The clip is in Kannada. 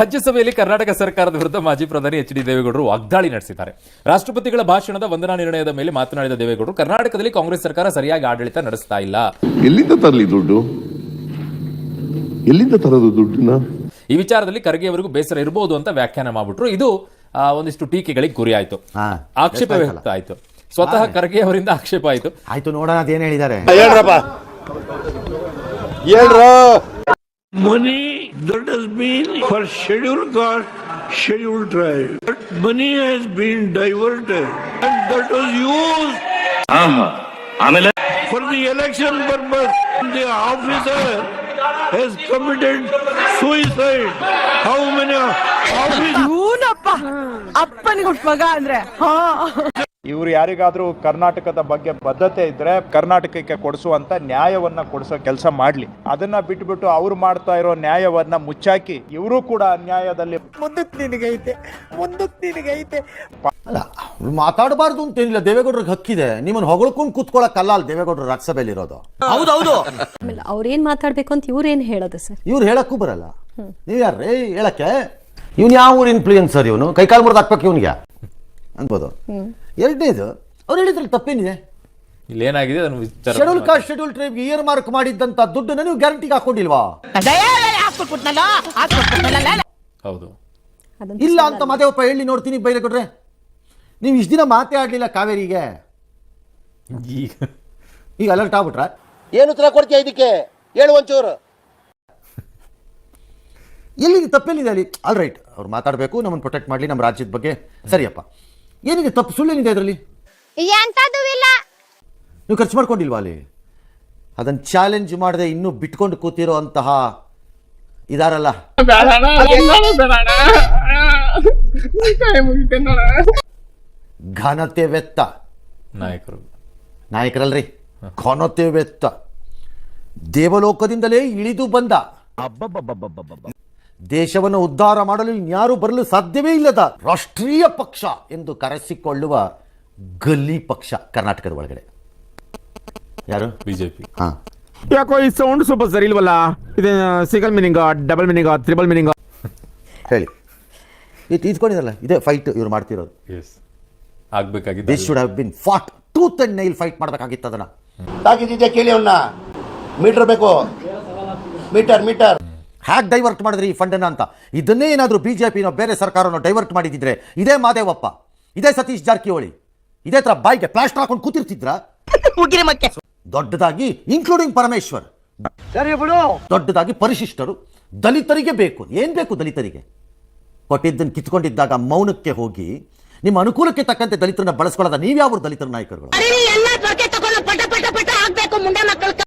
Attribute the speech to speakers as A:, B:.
A: ರಾಜ್ಯಸಭೆಯಲ್ಲಿ ಕರ್ನಾಟಕ ಸರ್ಕಾರದ ವಿರುದ್ಧ ಮಾಜಿ ಪ್ರಧಾನಿ ಎಚ್ ಡಿ ದೇವೇಗೌಡರು ವಾಗ್ದಾಳಿ ನಡೆಸಿದ್ದಾರೆ. ರಾಷ್ಟ್ರಪತಿಗಳ ಭಾಷಣದ ವಂದನಾ ನಿರ್ಣಯದ ಮೇಲೆ ಮಾತನಾಡಿದ ದೇವೇಗೌಡರು ಕರ್ನಾಟಕದಲ್ಲಿ ಕಾಂಗ್ರೆಸ್ ಸರ್ಕಾರ ಸರಿಯಾಗಿ ಆಡಳಿತ ನಡೆಸ್ತಾ ಇಲ್ಲ.
B: ಎಲ್ಲಿಂದ ತರಲಿ ದುಡ್ಡು? ಎಲ್ಲಿಂದ ತರೋದು ದುಡ್ಡನ್ನ?
A: ಈ ವಿಚಾರದಲ್ಲಿ ಖರ್ಗೆ ಅವರಿಗೂ ಬೇಸರ ಇರಬಹುದು ಅಂತ ವ್ಯಾಖ್ಯಾನ ಮಾಡ್ಬಿಟ್ರು. ಇದು ಆ, ಒಂದಿಷ್ಟು ಟೀಕೆಗಳಿಗೆ ಗುರಿ ಆಯ್ತು.
C: ಹಾ.
A: ಆಕ್ಷೇಪ ವ್ಯಕ್ತ ಆಯಿತು. ಸ್ವತಃ ಖರ್ಗೆ ಅವರಿಂದ ಆಕ್ಷೇಪ ಆಯ್ತು.
C: ಆಯ್ತು ನೋಡೋಣ ಅದೇನು ಹೇಳಿದ್ದಾರೆ.
D: money that has been for scheduled caste, scheduled tribe. That money has been diverted and that was used
E: ಆಮೇಲೆ
D: for the election purpose. The officer has committed suicide. How many officers?
F: ಅಪ್ಪನಿಗೆ ಹುಟ್ಟ ಮಗ ಅಂದ್ರೆ ಹಾ
G: ಇವ್ರು ಯಾರಿಗಾದರೂ ಕರ್ನಾಟಕದ ಬಗ್ಗೆ ಬದ್ಧತೆ ಇದ್ರೆ ಕರ್ನಾಟಕಕ್ಕೆ ಕೊಡಿಸುವಂತ ನ್ಯಾಯವನ್ನ ಕೊಡಿಸೋ ಕೆಲಸ ಮಾಡ್ಲಿ. ಅದನ್ನ ಬಿಟ್ಬಿಟ್ಟು ಅವ್ರು ಮಾಡ್ತಾ ಇರೋ ನ್ಯಾಯವನ್ನ ಮುಚ್ಚಾಕಿ ಇವರು ಕೂಡ ಅನ್ಯಾಯದಲ್ಲಿ
F: ಮುಂದಕ್ಕೆ ನಿನಗೈತೆ ಮುಂದಕ್ಕೆ ನಿನಗೈತೆ
C: ಅಲ್ಲ ಅವ್ರು ಮಾತಾಡಬಾರ್ದು ಅಂತೇನಿಲ್ಲ ದೇವೇಗೌಡರಿಗೆ ಹಕ್ಕಿದೆ. ನಿಮ್ಮನ್ನು ಹೊಗಳ್ಕೊಂಡು ಕೂತ್ಕೊಳ್ಳೋಕ್ಕಲ್ಲ ಅಲ್ಲಿ ದೇವೇಗೌಡರು ರಾಜ್ಯಸಭೆಯಲ್ಲಿ ಇರೋದು
H: ಆಮೇಲೆ ಅವ್ರೇನ್ ಮಾತಾಡ್ಬೇಕು ಅಂತ ಇವ್ರೇನ್ ಹೇಳೋದು ಸರ್?
C: ಇವ್ರು ಹೇಳಕ್ಕೂ ಬರಲ್ಲ. ನೀವು ಯಾರೇ ಹೇಳಕ್ಕೆ? ಇವ್ನು ಯಾವ ಊರು ಇನ್ಫ್ಲೂಯೆನ್ಸರ್ ಇವನು? ಕೈಕಾಲು ಮುರಿದು ಹಾಕ್ಬೇಕು ಇವನಿಗೆ. ಅನ್ಬೋದು. ಎರಡನೇದು ಅವ್ರು ಹೇಳಿದ್ರಲ್ಲಿ ತಪ್ಪೇನಿದೆ.
A: ಇಲ್ಲಿ ಏನಾಗಿದೆ ಅದನ್ನು ವಿಚಾರ
C: ಶೆಡ್ಯೂಲ್ ಕಾಸ್ಟ್ ಶೆಡ್ಯೂಲ್ ಟ್ರೈಬ್ಗೆ ಇಯರ್ ಮಾರ್ಕ್ ಮಾಡಿದ್ದಂತ ದುಡ್ಡನ್ನ ನೀವು ಗ್ಯಾರಂಟಿಗೆ ಹಾಕೊಂಡಿಲ್ವಾ?
A: ಹೌದು.
H: ಅದನ್ನ
C: ಇಲ್ಲ ಅಂತ ಮಾದೇವಪ್ಪ ಹೇಳಿ ನೋಡ್ತೀನಿ ಬೈರೇಗೌಡ್ರೆ ನೀವು ಇಷ್ಟು ದಿನ ಮಾತೆ ಆಡ್ಲಿಲ್ಲ ಕಾವೇರಿಗೆ?
A: ಈಗ.
C: ಈಗ ಅಲರ್ಟ್ ಆಗ್ಬಿಟ್ರ?
I: ಏನು ಉತ್ತರ ಕೊಡ್ತೀಯ ಇದಕ್ಕೆ? ಹೇಳು ಒಂಚೂರು.
C: ಎಲ್ಲಿಗೆ ತಪ್ಪೆಲ್ಲಿದೆ ಅಲ್ಲಿ? ಆಲ್ ರೈಟ್ ಅವ್ರು ಮಾತಾಡಬೇಕು ನಮ್ಮನ್ನು ಪ್ರೊಟೆಕ್ಟ್ ಮಾಡಲಿ ನಮ್ಮ ರಾಜ್ಯದ ಬಗ್ಗೆ. ಸರಿಯಪ್ಪ. ಏನಿದೆ ತಪ್ಪು? ಸುಳ್ಳೇನಿದೆ ಅದರಲ್ಲಿ?
J: ಎಂತದೂ ಇಲ್ಲ.
C: ನೀವು ಖರ್ಚು ಮಾಡ್ಕೊಂಡಿಲ್ವಾ ಅಲ್ಲಿ? ಅದನ್ನು ಚಾಲೆಂಜ್ ಮಾಡದೆ ಇನ್ನೂ ಬಿಟ್ಕೊಂಡು ಕೂತಿರೋ ಅಂತಹ ಇದಾರಲ್ಲ. ಘನತೆ ವೆತ್ತ
A: ನಾಯಕರು.
C: ನಾಯಕರಲ್ರಿ. ಘನತೆ ವೆತ್ತ ದೇವಲೋಕದಿಂದಲೇ ಇಳಿದು ಬಂದ. ದೇಶವನ್ನು ಉದ್ಧಾರ ಮಾಡಲು ಇನ್ಯಾರೂ ಬರಲು ಸಾಧ್ಯವೇ ಇಲ್ಲದ ರಾಷ್ಟ್ರೀಯ ಪಕ್ಷ ಎಂದು ಕರೆಸಿಕೊಳ್ಳುವ ಗಲ್ಲಿ ಪಕ್ಷ ಕರ್ನಾಟಕದ ಒಳಗಡೆ. ಯಾರು?
A: ಬಿಜೆಪಿ.
C: ಹಾ.
G: ಯಾಕೋ ಈ ಸೌಂಡ್ ಸ್ವಲ್ಪ ಸರಿ ಇಲ್ವಲ್ಲ? ಇದು single meaning double meaning triple meaning
C: ಹೇಳಿ. ಇದು ಇದ್ಕೊಂಡಿರಲ್ಲ ಇದೇ ಫೈಟ್ ಇವ್ರು ಮಾಡ್ತಿರೋದು.
A: S ಆಗ್ಬೇಕಾಗಿದೆ
C: this should have been fought tooth and nail fight ಮಾಡಬೇಕಾಗಿತ್ತು ಅದನ್ನ.
I: ತಾಕಿದ್ದೆ ಕೇಳಿ ಅವನ್ನ ಮೀಟರ್ ಬೇಕು. ಮೀಟರ್ ಮೀಟರ್
C: ಹ್ಯಾಕ್ ಡೈವರ್ಟ್ ಮಾಡಿದ್ರಿ ಈ ಫಂಡನ್ನು ಅಂತ? ಇದನ್ನೇ ಏನಾದರೂ ಬಿ ಜೆ ಪಿನೋ ಬೇರೆ ಸರ್ಕಾರನೋ ಡೈವರ್ಟ್ ಮಾಡಿದ್ದಿದ್ರೆ ಇದೇ ಮಾದೇವಪ್ಪ ಇದೇ ಸತೀಶ್ ಜಾರಕಿಹೊಳಿ ಇದೇ ಥರ ಬಾಯಿಗೆ ಪ್ಲಾಸ್ಟರ್ ಹಾಕೊಂಡು ಕೂತಿರ್ತಿದ್ರ? ದೊಡ್ಡದಾಗಿ ಇನ್ಕ್ಲೂಡಿಂಗ್ ಪರಮೇಶ್ವರ್ ದೊಡ್ಡದಾಗಿ ಪರಿಶಿಷ್ಟರು ದಲಿತರಿಗೆ ಬೇಕು. ಏನ್ ಬೇಕು ದಲಿತರಿಗೆ? ಕೊಟ್ಟಿದ್ದನ್ನು ಕಿತ್ಕೊಂಡಿದ್ದಾಗ ಮೌನಕ್ಕೆ ಹೋಗಿ ನಿಮ್ಮ ಅನುಕೂಲಕ್ಕೆ ತಕ್ಕಂತೆ ದಲಿತರನ್ನ ಬಳಸ್ಕೊಳ್ಳೋದ ನೀವ್ಯಾವ್ರು ದಲಿತರ ನಾಯಕರುಗಳು?